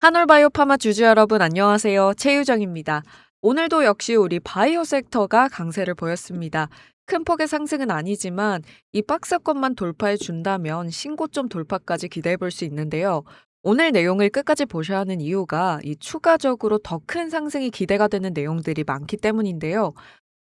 한올바이오 파마 주주 여러분 안녕하세요. 최유정입니다. 오늘도 역시 우리 바이오 섹터가 강세를 보였습니다. 큰 폭의 상승은 아니지만 이 박스권만 돌파해 준다면 신고점 돌파까지 기대해 볼 수 있는데요. 오늘 내용을 끝까지 보셔야 하는 이유가 이 추가적으로 더 큰 상승이 기대가 되는 내용들이 많기 때문인데요.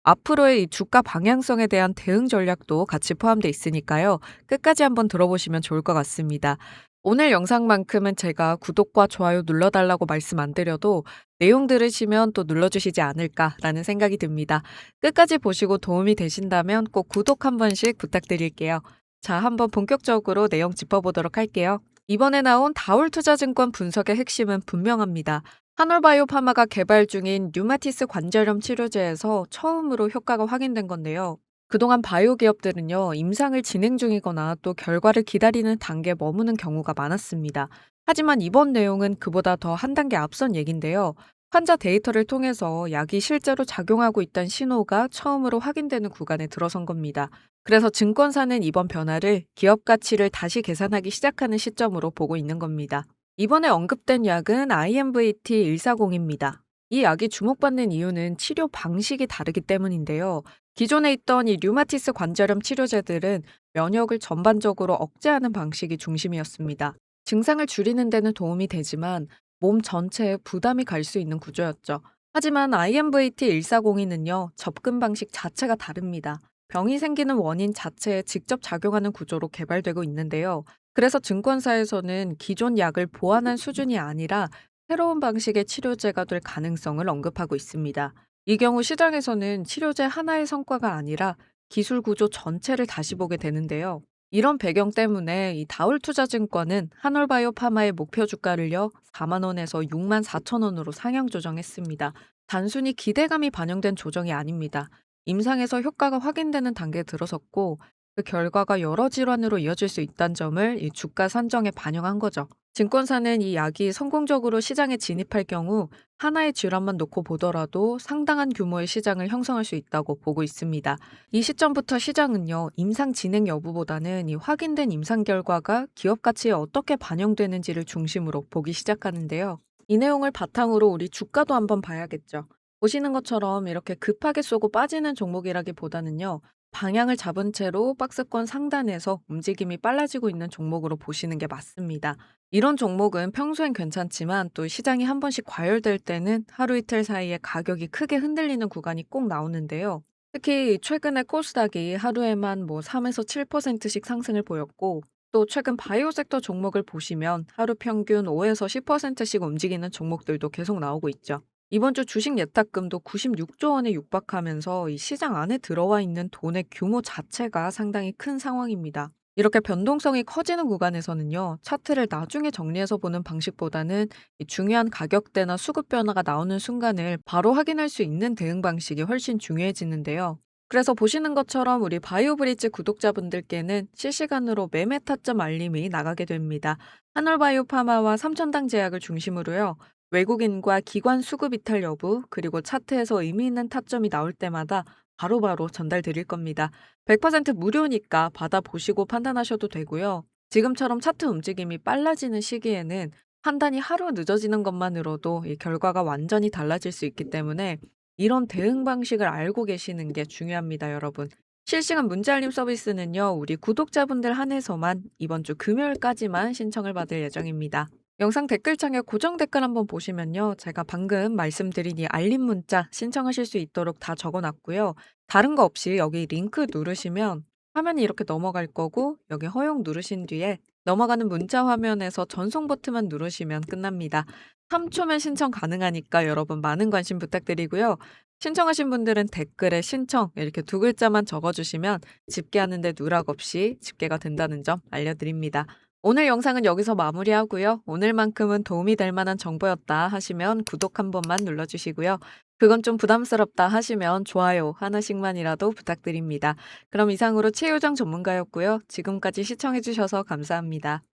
앞으로의 이 주가 방향성에 대한 대응 전략도 같이 포함되어 있으니까요. 끝까지 한번 들어보시면 좋을 것 같습니다. 오늘 영상만큼은 제가 구독과 좋아요 눌러달라고 말씀 안 드려도 내용 들으시면 또 눌러주시지 않을까라는 생각이 듭니다. 끝까지 보시고 도움이 되신다면 꼭 구독 한 번씩 부탁드릴게요. 자, 한번 본격적으로 내용 짚어보도록 할게요. 이번에 나온 다울투자증권 분석의 핵심은 분명합니다. 한올바이오 파마가 개발 중인 류마티스 관절염 치료제에서 처음으로 효과가 확인된 건데요. 그동안 바이오 기업들은요, 임상을 진행 중이거나 또 결과를 기다리는 단계에 머무는 경우가 많았습니다. 하지만 이번 내용은 그보다 더 한 단계 앞선 얘긴데요. 환자 데이터를 통해서 약이 실제로 작용하고 있다는 신호가 처음으로 확인되는 구간에 들어선 겁니다. 그래서 증권사는 이번 변화를 기업 가치를 다시 계산하기 시작하는 시점으로 보고 있는 겁니다. 이번에 언급된 약은 IMVT 140입니다. 이 약이 주목받는 이유는 치료 방식이 다르기 때문인데요. 기존에 있던 이 류마티스 관절염 치료제들은 면역을 전반적으로 억제하는 방식이 중심이었습니다. 증상을 줄이는 데는 도움이 되지만 몸 전체에 부담이 갈 수 있는 구조였죠. 하지만 IMVT 140이는요, 접근 방식 자체가 다릅니다. 병이 생기는 원인 자체에 직접 작용하는 구조로 개발되고 있는데요. 그래서 증권사에서는 기존 약을 보완한 수준이 아니라 새로운 방식의 치료제가 될 가능성을 언급하고 있습니다. 이 경우 시장에서는 치료제 하나의 성과가 아니라 기술 구조 전체를 다시 보게 되는데요. 이런 배경 때문에 이 다울 투자증권은 한올바이오 파마의 목표 주가를요 4만 원에서 6만 4천 원으로 상향 조정했습니다. 단순히 기대감이 반영된 조정이 아닙니다. 임상에서 효과가 확인되는 단계에 들어섰고 그 결과가 여러 질환으로 이어질 수 있다는 점을 이 주가 산정에 반영한 거죠. 증권사는 이 약이 성공적으로 시장에 진입할 경우 하나의 질환만 놓고 보더라도 상당한 규모의 시장을 형성할 수 있다고 보고 있습니다. 이 시점부터 시장은요, 임상 진행 여부보다는 이 확인된 임상 결과가 기업 가치에 어떻게 반영되는지를 중심으로 보기 시작하는데요. 이 내용을 바탕으로 우리 주가도 한번 봐야겠죠. 보시는 것처럼 이렇게 급하게 쏘고 빠지는 종목이라기보다는요, 방향을 잡은 채로 박스권 상단에서 움직임이 빨라지고 있는 종목으로 보시는 게 맞습니다. 이런 종목은 평소엔 괜찮지만 또 시장이 한 번씩 과열될 때는 하루 이틀 사이에 가격이 크게 흔들리는 구간이 꼭 나오는데요. 특히 최근에 코스닥이 하루에만 뭐 3에서 7%씩 상승을 보였고 또 최근 바이오 섹터 종목을 보시면 하루 평균 5에서 10%씩 움직이는 종목들도 계속 나오고 있죠. 이번 주 주식 예탁금도 96조 원에 육박하면서 이 시장 안에 들어와 있는 돈의 규모 자체가 상당히 큰 상황입니다. 이렇게 변동성이 커지는 구간에서는요, 차트를 나중에 정리해서 보는 방식보다는 이 중요한 가격대나 수급 변화가 나오는 순간을 바로 확인할 수 있는 대응 방식이 훨씬 중요해지는데요. 그래서 보시는 것처럼 우리 바이오브리지 구독자분들께는 실시간으로 매매 타점 알림이 나가게 됩니다. 한올바이오 파마와 삼천당 제약을 중심으로요. 외국인과 기관 수급 이탈 여부, 그리고 차트에서 의미 있는 타점이 나올 때마다 바로바로 전달 드릴 겁니다. 100% 무료니까 받아보시고 판단하셔도 되고요. 지금처럼 차트 움직임이 빨라지는 시기에는 판단이 하루 늦어지는 것만으로도 이 결과가 완전히 달라질 수 있기 때문에 이런 대응 방식을 알고 계시는 게 중요합니다, 여러분. 실시간 문자 알림 서비스는요, 우리 구독자분들 한해서만 이번 주 금요일까지만 신청을 받을 예정입니다. 영상 댓글창에 고정 댓글 한번 보시면요. 제가 방금 말씀드린 이 알림 문자 신청하실 수 있도록 다 적어 놨고요. 다른 거 없이 여기 링크 누르시면 화면이 이렇게 넘어갈 거고 여기 허용 누르신 뒤에 넘어가는 문자 화면에서 전송 버튼만 누르시면 끝납니다. 3초면 신청 가능하니까 여러분 많은 관심 부탁드리고요. 신청하신 분들은 댓글에 신청 이렇게 두 글자만 적어주시면 집계하는데 누락 없이 집계가 된다는 점 알려드립니다. 오늘 영상은 여기서 마무리하고요. 오늘만큼은 도움이 될 만한 정보였다 하시면 구독 한 번만 눌러주시고요. 그건 좀 부담스럽다 하시면 좋아요 하나씩만이라도 부탁드립니다. 그럼 이상으로 최유정 전문가였고요. 지금까지 시청해주셔서 감사합니다.